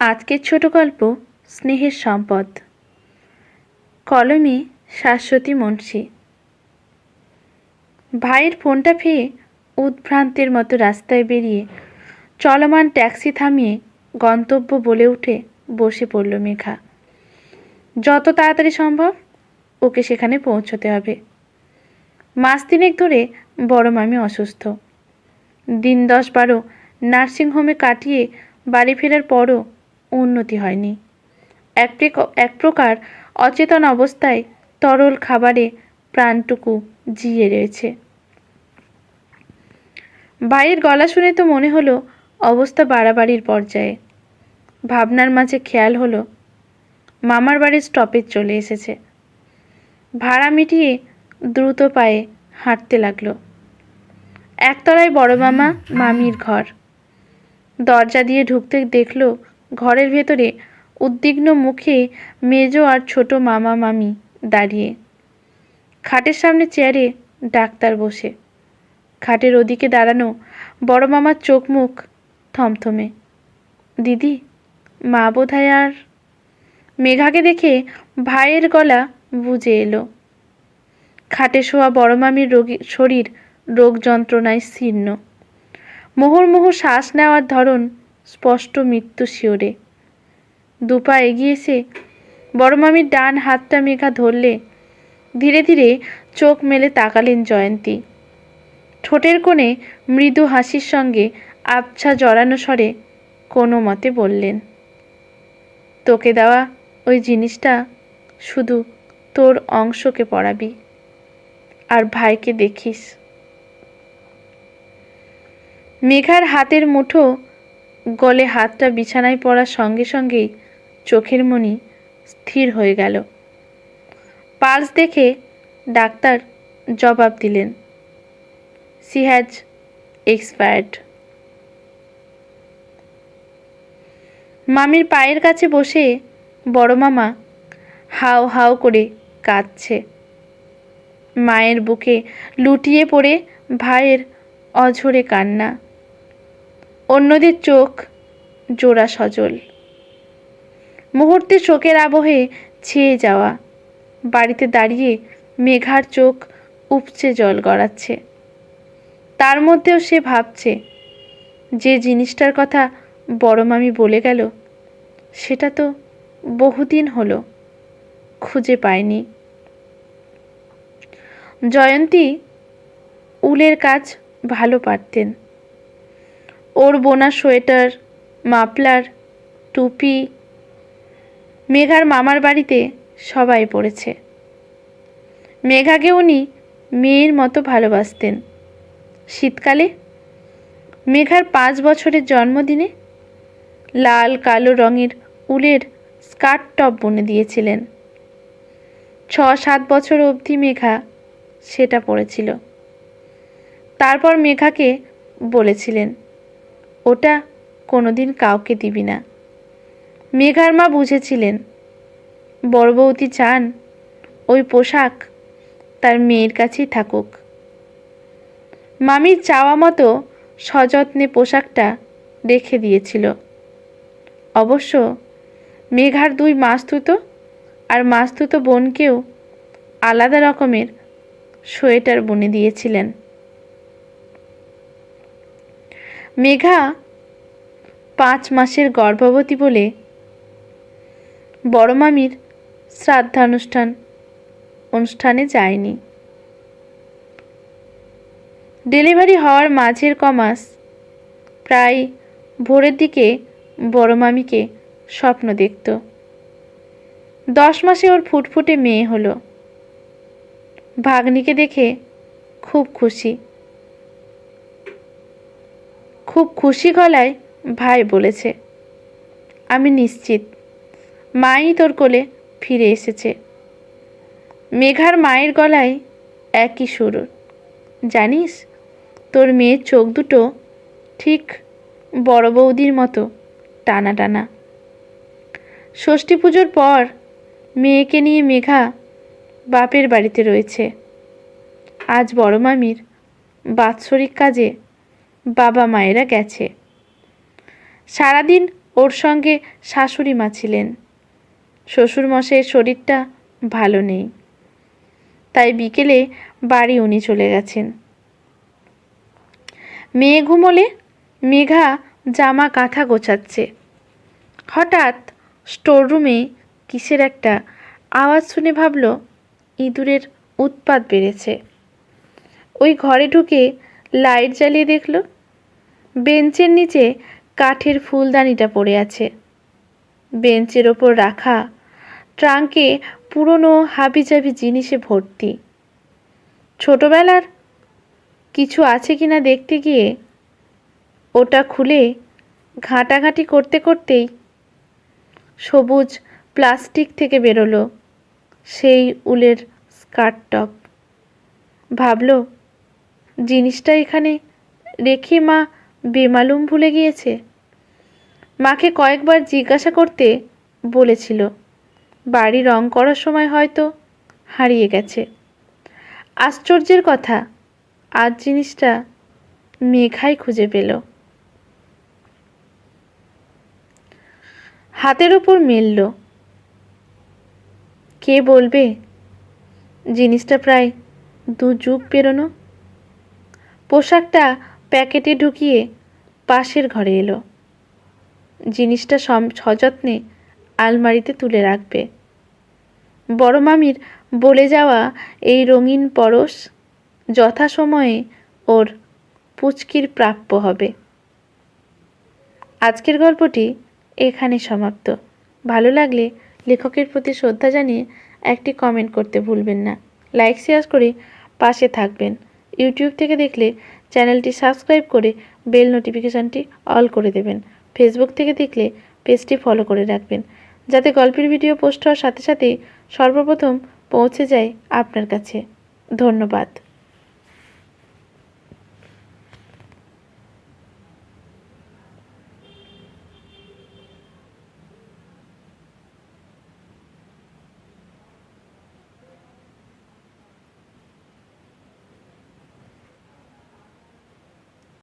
আজকের ছোট গল্প, স্নেহের সম্পদ। কলমে শাশ্বতী মুন্সী। ভাইয়ের ফোনটা পেয়ে উদ্ভ্রান্তের মতো রাস্তায় বেরিয়ে চলমান ট্যাক্সি থামিয়ে গন্তব্য বলে উঠে বসে পড়ল মেঘা। যত তাড়াতাড়ি সম্ভব ওকে সেখানে পৌঁছতে হবে। মাস তিনেক ধরে বড় মামি অসুস্থ। দিন দশ বারো নার্সিংহোমে কাটিয়ে বাড়ি ফেরার পরও উন্নতি হয়নি। এক প্রকার অচেতন অবস্থায় তরল খাবারে প্রাণটুকু জিয়ে রয়েছে। ভাইয়ের গলা শুনে তো মনে হলো অবস্থা বাড়াবাড়ির পর্যায়ে। ভাবনার মাঝে খেয়াল হলো, মামার বাড়ির স্টপেজ চলে এসেছে। ভাড়া মিটিয়ে দ্রুত পায়ে হাঁটতে লাগল। একতলায় বড় মামা, মামির ঘর। দরজা দিয়ে ঢুকতে দেখল ঘরের ভেতরে উদ্বিগ্ন মুখে মেজো আর ছোট মামা মামি দাঁড়িয়ে। খাটের সামনে চেয়ারে ডাক্তার বসে। খাটের ওদিকে দাঁড়ানো বড় মামার চোখ মুখ থমথমে। দিদি, মা বোধহয় আর? মেঘাকে দেখে ভাইয়ের গলা বুঝে এলো। খাটে শোয়া বড় মামির রোগী, শরীর রোগ যন্ত্রণায় শীর্ণ। মুহুর্মুহু শ্বাস নেওয়ার ধরন স্পষ্ট মৃত্যু শিওরে। দুপা এগিয়ে এসে বড় মামির ডান হাতটা মেঘা ধরলে, ধীরে ধীরে চোখ মেলে তাকালেন জয়ন্তী। ঠোঁটের কোণে মৃদু হাসির সঙ্গে আবছা জড়ানো স্বরে কোনো মতে বললেন, তোকে দেওয়া ওই জিনিসটা শুধু তোর অংশকে পড়াবি আর ভাইকে দেখিস। মেঘার হাতের মুঠো গলে হাতটা বিছানায় পড়ার সঙ্গে সঙ্গেই চোখের মনি স্থির হয়ে গেল। পালস দেখে ডাক্তার জবাব দিলেন সি হ্যাজ এক্সপায়ার্ড। মামির পায়ের কাছে বসে বড় মামা হাও হাও করে কাঁদছে। মায়ের বুকে লুটিয়ে পড়ে ভাইয়ের অঝরে কান্না। অন্যদের চোখ জোড়া সজল। মুহূর্তে শোকের আবহে ছেয়ে যাওয়া, বাড়িতে দাঁড়িয়ে মেঘার চোখ উপচে জল গড়াচ্ছে। তার মধ্যেও সে ভাবছে, যে জিনিসটার কথা বড় মামি বলে গেল, সেটা তো বহুদিন হলো, খুঁজে পায়নি। জয়ন্তী উলের কাজ ভালো পারতেন। ওর বোনা সোয়েটার, মাফলার, টুপি। মেঘার মামার বাড়িতে সবাই পড়েছে। মেঘাকে উনি মেয়ের মতো ভালোবাসতেন। শীতকালে মেঘার পাঁচ বছরের জন্মদিনে লাল, কালো রঙের উলের স্কার্ট টপ বুনে দিয়েছিলেন। ছ সাত বছর অবধি মেঘা সেটা পড়েছিল। তারপর মেঘাকে বলেছিলেন ওটা কোনোদিন কাউকে দিবি না। মেঘার মা বুঝেছিলেন। বড় বৌদি চান ওই পোশাক তার মেয়ের কাছেই থাকুক। মামির চাওয়া মতো সযত্নে পোশাকটা রেখে দিয়েছিল। অবশ্য মেঘার দুই মাস্তুতো আর মাস্তুতো বোনকেও আলাদা রকমের সোয়েটার বুনে দিয়েছিলেন। মেঘা পাঁচ মাসের গর্ভবতী বলে বড় মামির শ্রাদ্ধানুষ্ঠান, অনুষ্ঠানে যায়নি। ডেলিভারি হওয়ার মাঝের কমাস প্রায় ভোরের দিকে বড় মামিকে স্বপ্ন দেখত। দশ মাসে ওর ফুটফুটে মেয়ে হলো। ভাগ্নিকে দেখে খুব খুশি। খুব খুশি গলায় ভাই বলেছে, আমি নিশ্চিত, মাই তোর কোলে ফিরে এসেছে। মেঘার মায়ের গলায় একই সুর, জানিস, তোর মেয়ের চোখ দুটো ঠিক বড় বৌদির মতো টানা টানা। ষষ্ঠী পুজোর পর মেয়েকে নিয়ে মেঘা বাপের বাড়িতে রয়েছে। আজ বড় মামির বাৎসরিক কাজে বাবা মায়েরা গেছে। সারাদিন ওর সঙ্গে শাশুড়ি মা ছিলেন। শ্বশুরমশাইয়ের শরীরটা ভালো নেই। তাই বিকেলে বাড়ি উনি চলে গেছেন। মেয়ে ঘুমোলে মেঘা জামা কাঁথা গোছাচ্ছে। হঠাৎ স্টোররুমে কিসের একটা আওয়াজ শুনে ভাবল, ইঁদুরের উৎপাত বেড়েছে। ওই ঘরে ঢুকে লাইট জ্বালিয়ে দেখল বেঞ্চের নিচে কাঠের ফুলদানিটা পড়ে আছে। বেঞ্চের ওপর রাখা ট্রাঙ্কে পুরনো হাবিজাবি জিনিসে ভর্তি। ছোটবেলার কিছু আছে কিনা দেখতে গিয়ে ওটা খুলে ঘাঁটাঘাঁটি করতে করতেই সবুজ প্লাস্টিক থেকে বেরোলো সেই উলের স্কার্ট টপ। ভাবল, জিনিসটা এখানে রেখে মা বেমালুম ভুলে গিয়েছে। মাকে কয়েকবার জিজ্ঞাসা করতে বলেছিল, বাড়ি রং করার সময় হয়তো হারিয়ে গেছে। আশ্চর্যের কথা, আজ জিনিসটা মেঘাই খুঁজে পেল। হাতের ওপর মেলল। কে বলবে, জিনিসটা প্রায় দু যুগ পেরোনো? পোশাকটা প্যাকেটে ঢুকিয়ে পাশের ঘরে এলো। জিনিসটা সযত্নে আলমারিতে তুলে রাখবে। বড় মামির বলে যাওয়া এই রঙিন পরশ যথাসময়ে ওর পুচকির প্রাপ্য হবে। আজকের গল্পটি এখানে সমাপ্ত। ভালো লাগলে লেখকের প্রতি শ্রদ্ধা জানিয়ে একটি কমেন্ট করতে ভুলবেন না। লাইক শেয়ার করে পাশে থাকবেন। ইউটিউব থেকে দেখলে চ্যানেলটি সাবস্ক্রাইব করে বেল নোটিফিকেশানটি অল করে দেবেন। ফেসবুক থেকে দেখলে পেজটি ফলো করে রাখবেন, যাতে গল্পের ভিডিও পোস্ট হওয়ার সাথে সাথেই সর্বপ্রথম পৌঁছে যায় আপনার কাছে। ধন্যবাদ।